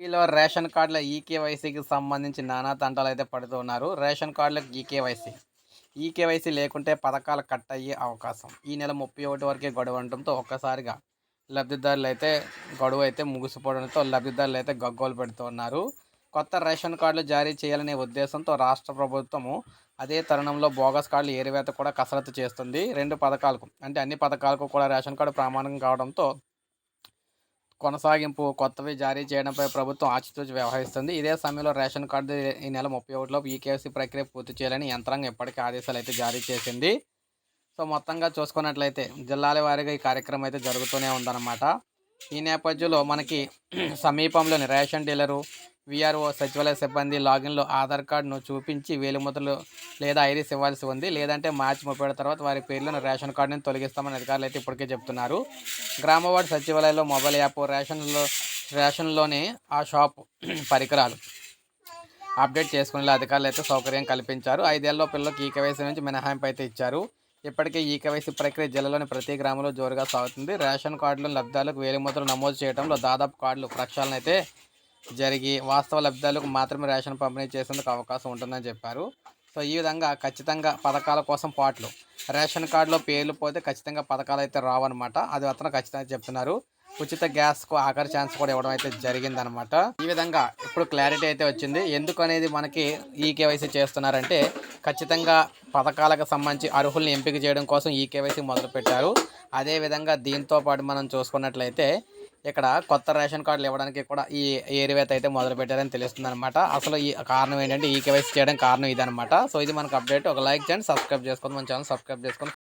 ఏపీలో రేషన్ కార్డుల ఈకేవైసీకి సంబంధించి నానా తంటాలు అయితే పడుతూ ఉన్నారు. రేషన్ కార్డులకు ఈకేవైసీ. ఈకేవైసీ లేకుంటే పథకాలు కట్ అయ్యే అవకాశం. ఈ నెల ముప్పై ఒకటి వరకే గడువు ఉండటంతో ఒక్కసారిగా లబ్ధిదారులు అయితే గడువు అయితే ముగిసిపోవడంతో లబ్ధిదారులు అయితే గగ్గోలు పెడుతూ ఉన్నారు. కొత్త రేషన్ కార్డులు జారీ చేయాలనే ఉద్దేశంతో రాష్ట్ర ప్రభుత్వము అదే తరుణంలో బోగస్ కార్డులు ఏరివేత కూడా కసరత్తు చేస్తుంది. రెండు పథకాలకు అంటే అన్ని పథకాలకు కూడా రేషన్ కార్డు ప్రామాణికం కావడంతో కొనసాగింపు కొత్తవి జారీ చేయడంపై ప్రభుత్వం ఆచితూచి వ్యవహరిస్తుంది. ఇదే సమయంలో రేషన్ కార్డు ఈ నెల ముప్పై ఒకటిలోపు ఈకేఎస్సీ ప్రక్రియ పూర్తి చేయాలని యంత్రాంగం ఇప్పటికే ఆదేశాలు అయితే జారీ చేసింది. సో మొత్తంగా చూసుకున్నట్లయితే జిల్లాల వారీగా ఈ కార్యక్రమం అయితే జరుగుతూనే ఉందన్నమాట. ఈ నేపథ్యంలో మనకి సమీపంలోని రేషన్ డీలరు విఆర్ఓ సచివాలయ సిబ్బంది లాగిన్లో ఆధార్ కార్డును చూపించి వేలిముద్రలు లేదా ఐరీస్ ఇవ్వాల్సి ఉంది. లేదంటే మార్చి ముప్పై తర్వాత వారి పేర్లను రేషన్ కార్డుని తొలగిస్తామని అధికారులు అయితే ఇప్పటికే చెప్తున్నారు గ్రామవార్డు సచివాలయంలో మొబైల్ యాప్ రేషన్లో రేషన్లోనే ఆ షాప్ పరికరాలు అప్డేట్ చేసుకునే అధికారులు అయితే సౌకర్యం కల్పించారు. ఐదేళ్ళలో పిల్లలకు ఈ కేవైసీ నుంచి మినహాయింపు అయితే ఇచ్చారు. ఇప్పటికే ఈ కేవైసీ ప్రక్రియ జిల్లాలోని ప్రతి గ్రామంలో జోరుగా సాగుతుంది. రేషన్ కార్డులను లబ్ధాలకు వేలిముద్రలు నమోదు చేయడంలో దాదాపు కార్డులు ప్రక్షాళన అయితే జరిగి వాస్తవ లబ్ధాలకు మాత్రమే రేషన్ పంపిణీ చేసేందుకు అవకాశం ఉంటుందని చెప్పారు. సో ఈ విధంగా ఖచ్చితంగా పథకాల కోసం పాటలు. రేషన్ కార్డులో పేర్లు పోతే ఖచ్చితంగా పథకాలు అయితే రావన్నమాట. అది అతను ఖచ్చితంగా చెప్తున్నారు. ఉచిత గ్యాస్కు ఆఖరి ఛాన్స్ కూడా ఇవ్వడం అయితే జరిగిందనమాట ఈ విధంగా ఇప్పుడు క్లారిటీ అయితే వచ్చింది. ఎందుకు అనేది మనకి ఈ కేవైసీ చేస్తున్నారంటే ఖచ్చితంగా పథకాలకు సంబంధించి అర్హుల్ని ఎంపిక చేయడం కోసం ఈ కేవైసీ మొదలుపెట్టారు. అదేవిధంగా దీంతో పాటు మనం చూసుకున్నట్లయితే ఇక్కడ కొత్త రేషన్ కార్డులు ఇవ్వడానికి కూడా ఈ ఏరివేత అయితే మొదలు పెట్టారని తెలుస్తుంది అనమాట అసలు ఈ కారణం ఏంటంటే ఈ కేవైసీ చేయడం కారణం ఇదనమాట సో ఇది మనకు అప్డేట్. ఒక లైక్ చేయండి సబ్స్క్రైబ్ చేసుకోండి మన ఛానల్ సబ్స్క్రైబ్ చేసుకోండి.